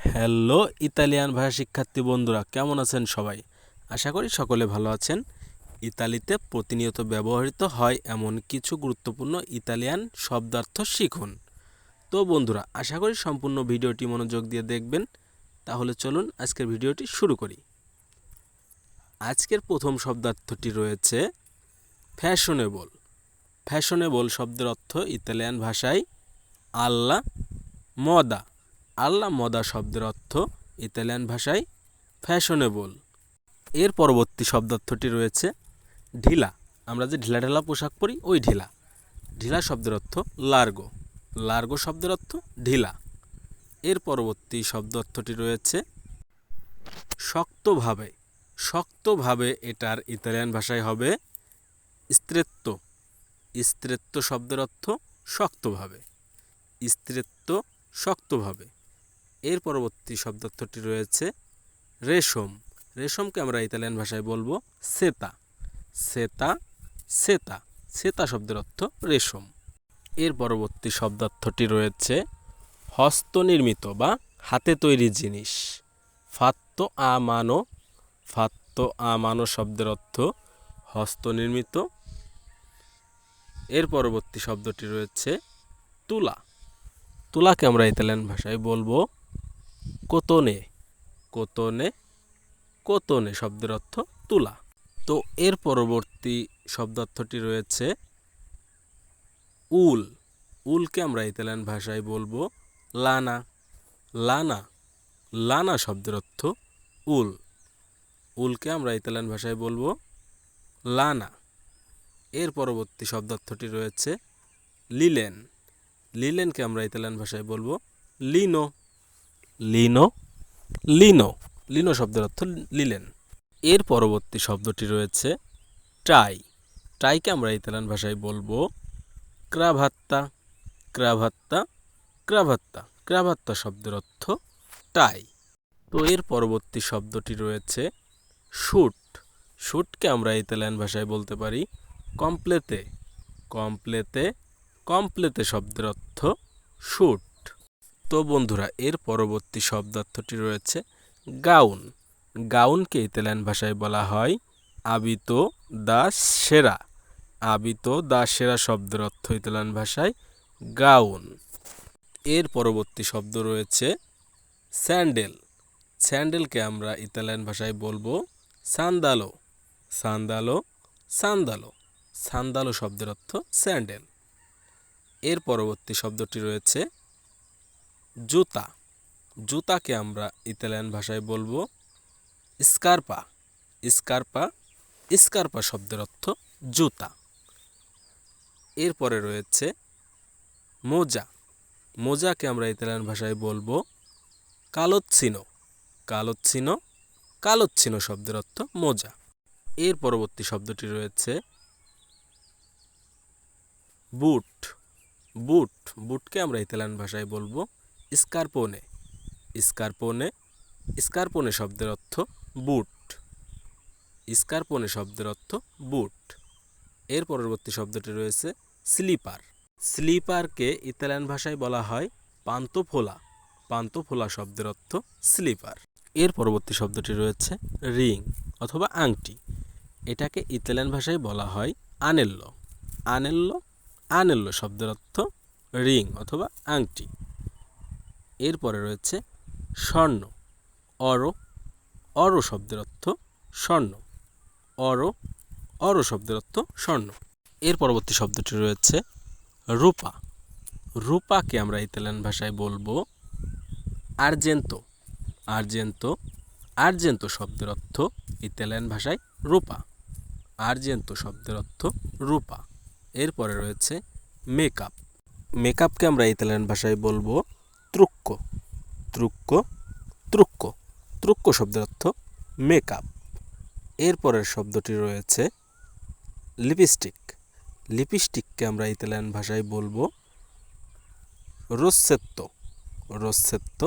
Hello Italian ভাষা শিক্ষার্থী বন্ধুরা, কেমন আছেন সবাই? আশা করি সকলে ভালো আছেন। ইতালিতে প্রতিনিয়ত ব্যবহৃত হয় এমন কিছু গুরুত্বপূর্ণ ইতালিয়ান শব্দার্থ শিখুন। তো বন্ধুরা, আশা করি সম্পূর্ণ ভিডিওটি মনোযোগ দিয়ে দেখবেন। তাহলে চলুন আজকের ভিডিওটি শুরু করি। আজকের প্রথম শব্দার্থটি রয়েছে ফ্যাশনেবল। ফ্যাশনেবল শব্দের অর্থ ইতালিয়ান ভাষায় আল্লা, মদা। আল্লা মদা শব্দের অর্থ ইতালিয়ান ভাষায় ফ্যাশনেবল এর পরবর্তী শব্দার্থটি রয়েছে ঢিলা। আমরা যে ঢিলা ঢালা পোশাক পরি, ওই ঢিলা। ঢিলা শব্দের অর্থ লার্গো লার্গো শব্দের অর্থ ঢিলা। এর পরবর্তী শব্দ অর্থটি রয়েছে শক্তভাবে। শক্তভাবে এটার ইতালিয়ান ভাষায় হবে স্ত্রেত্ব। স্ত্রেত্ব শব্দের অর্থ শক্তভাবে। স্ত্রেত্ব শক্তভাবে। এর পরবর্তী শব্দার্থটি রয়েছে। রেশম। রেশমকে আমরা ইতালিয়ান ভাষায় বলব সেতা। সেতা সেতা। সেতা শব্দের অর্থ রেশম। এর পরবর্তী শব্দার্থটি রয়েছে হস্তনির্মিত বা হাতে তৈরি জিনিস। ফাত্ত আমানো। ফাত্ত আমানো শব্দের অর্থ হস্তনির্মিত এর পরবর্তী শব্দটি রয়েছে তুলা। তুলাকে আমরা ইতালিয়ান ভাষায় বলব কোতনে। কোতনে? কোতনে শব্দের অর্থ তুলা। তো এর পরবর্তী শব্দার্থটি রয়েছে উল। উলকে আমরা ইতালিয়ান ভাষায় বলব লানা। লানা লানা শব্দের অর্থ উল। উলকে আমরা ইতালিয়ান ভাষায় বলব লানা। এর পরবর্তী শব্দার্থটি রয়েছে লিলেন। লিলেনকে আমরা ইতালিয়ান ভাষায় বলব লিনো। লিনো লিনো লিনো শব্দের অর্থ লিলেন। এর পরবর্তী শব্দটি রয়েছে ট্রাই। ট্রাইকে আমরা ইতালিয়ান ভাষায় বলব ক্রাভাত্তা ক্রাভাত্তা ক্রাভাত্তা ক্রাভাত্তা শব্দের অর্থ টাই। তো এর পরবর্তী শব্দটি রয়েছে শুট। শুটকে আমরা ইতালিয়ান ভাষায় বলতে পারি কমপ্লেতে। কমপ্লেতে কমপ্লেতে শব্দের অর্থ শুট। তো বন্ধুরা, এর পরবর্তী শব্দার্থটি রয়েছে গাউন। গাউনকে ইতালিয়ান ভাষায় বলা হয় আবিতো দা সেরা। আবিতো দা সেরা শব্দের অর্থ ইতালিয়ান ভাষায় গাউন। এর পরবর্তী শব্দ রয়েছে স্যান্ডেল। স্যান্ডেলকে আমরা ইতালিয়ান ভাষায় বলব সান্দালো। সান্দালো সান্দালো। সান্দালো শব্দের অর্থ স্যান্ডেল। এর পরবর্তী শব্দটি রয়েছে জুতা। জুতাকে আমরা ইতালিয়ান ভাষায় বলব স্কার্পা। স্কার্পা স্কার্পা শব্দের অর্থ জুতা। এরপরে রয়েছে মোজা। মোজাকে আমরা ইতালিয়ান ভাষায় বলব কালোচ্ছিনো। কালোচ্ছিনো কালোচ্ছিনো শব্দের অর্থ মোজা। এর পরবর্তী শব্দটি রয়েছে বুট। বুট, বুটকে আমরা ইতালিয়ান ভাষায় বলব স্কার্পোনে। স্কার্পোনে স্কার্পোনে শব্দের অর্থ বুট। স্কার্পোনে শব্দের অর্থ বুট। এর পরবর্তী শব্দটি রয়েছে স্লিপার। স্লিপারকে ইতালিয়ান ভাষায় বলা হয় পান্তোফোলা পান্তফোলা শব্দের অর্থ স্লিপার। এর পরবর্তী শব্দটি রয়েছে রিং অথবা আংটি। এটাকে ইতালিয়ান ভাষায় বলা হয় আনেল্লো। আনেল্লো আনেল্লো শব্দের অর্থ রিং অথবা আংটি। এরপরে রয়েছে স্বর্ণ, অর অর শব্দের অর্থ স্বর্ণ, অর অর শব্দের অর্থ স্বর্ণ। এর পরবর্তী শব্দটি রয়েছে রূপা। রূপাকে আমরা ইতালিয়ান ভাষায় বলব আর্জেন্তো। আর্জেন্তো আর্জেন্তো শব্দের অর্থ ইতালিয়ান ভাষায় রূপা। আর্জেন্তো শব্দের অর্থ রূপা। এরপরে রয়েছে মেকআপ। মেকআপকে আমরা ইতালিয়ান ভাষায় বলব ত্রুক্ক ত্রুক্ক ত্রুক্ক ত্রুক্ক শব্দের অর্থ মেকআপ এরপরের শব্দটি রয়েছে লিপস্টিক লিপস্টিককে আমরা ইতালিয়ান ভাষায় বলব রোসেত্ত। রোসেত্ত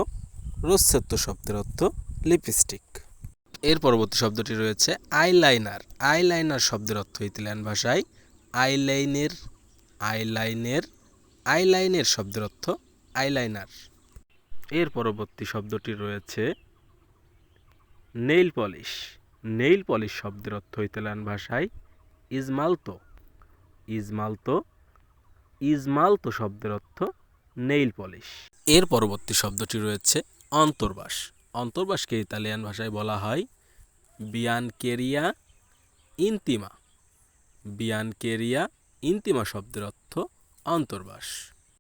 রোসেত্ত শব্দের অর্থ লিপস্টিক এর পরবর্তী শব্দটি রয়েছে আইলাইনার আইলাইনার শব্দের অর্থ ইতালিয়ান ভাষায় আইলাইনের আইলাইনের আইলাইনের শব্দের অর্থ আইলাইনার এর পরবর্তী শব্দটি রয়েছে নেইল পলিশ নেইল পলিশ শব্দের অর্থ ইতালিয়ান ভাষায় ইজমালতো ইজমালতো ইজমালতো শব্দের অর্থ নেইল পলিশ এর পরবর্তী শব্দটি রয়েছে অন্তর্বাস। অন্তর্বাসকে ইতালিয়ান ভাষায় বলা হয় বিয়ানকেরিয়া ইন্তিমা। বিয়ানকেরিয়া ইন্তিমা শব্দের অর্থ অন্তর্বাস।